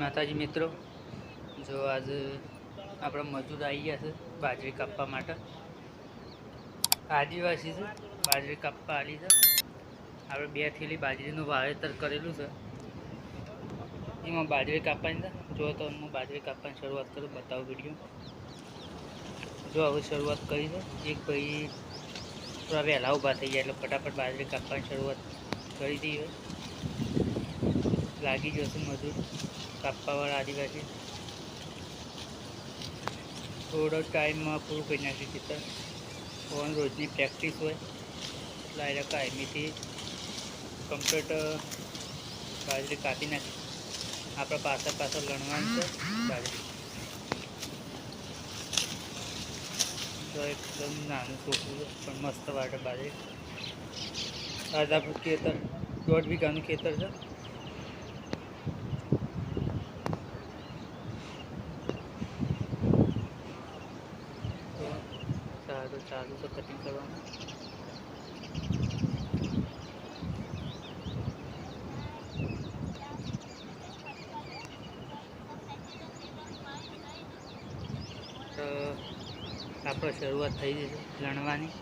માતાજી મિત્રો. જો આજે આપણા મજૂર આવી ગયા છે બાજરી કાપવા માટે. આદિવાસી છે, બાજરી કાપવા આવી છે. આપણે બે થેલી બાજરીનું વાવેતર કરેલું છે. એમાં બાજરી કાપવાની છે. જો તો હું બાજરી કાપવાની શરૂઆત કરું, બતાવું વીડિયો જો હવે શરૂઆત કરી છે, એક ભાઈ થોડા વહેલા ઊભા થઈ ગયા એટલે ફટાફટ બાજરી કાપવાની શરૂઆત કરી દઈએ લાગી જશે મજૂર. કાપવાવાળા આદિવાસી. થોડો ટાઈમમાં પૂરું કરી નાખ્યું ચિત્ર ફોન રોજની પ્રેક્ટિસ હોય. એટલે આ કાયમીથી કમ્પ્લીટ બાજરી કાપી નાખી. આપણે પાછળ પાછળ લણવાનું છે બાજરી. તો એકદમ નાનું છોકરું છે, પણ મસ્ત વાટે બાજરી. આજ ખેતર, દોઢ વીઘાનું ખેતર છે તો સારું ચાલુ છે કટિંગ કરવાનું. તો આપણે શરૂઆત થઈ ગઈ લણવાની.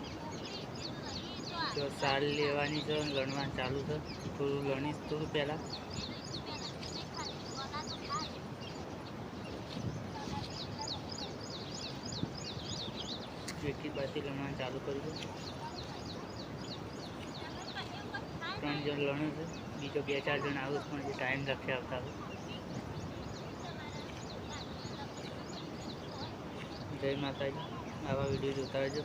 તો સાલ લેવાની છે, લણવાનું ચાલુ છે. થોડું લણીશ થોડું પહેલાં. એકી બાજુ લણવાનું ચાલુ કર્યું છે. ત્રણ જણ લણે છે. બીજો બે ચાર જણ આવું પણ જે ટાઈમ લખી આવતા જય માતાજી. આવા વીડિયો જોતા રહેજો.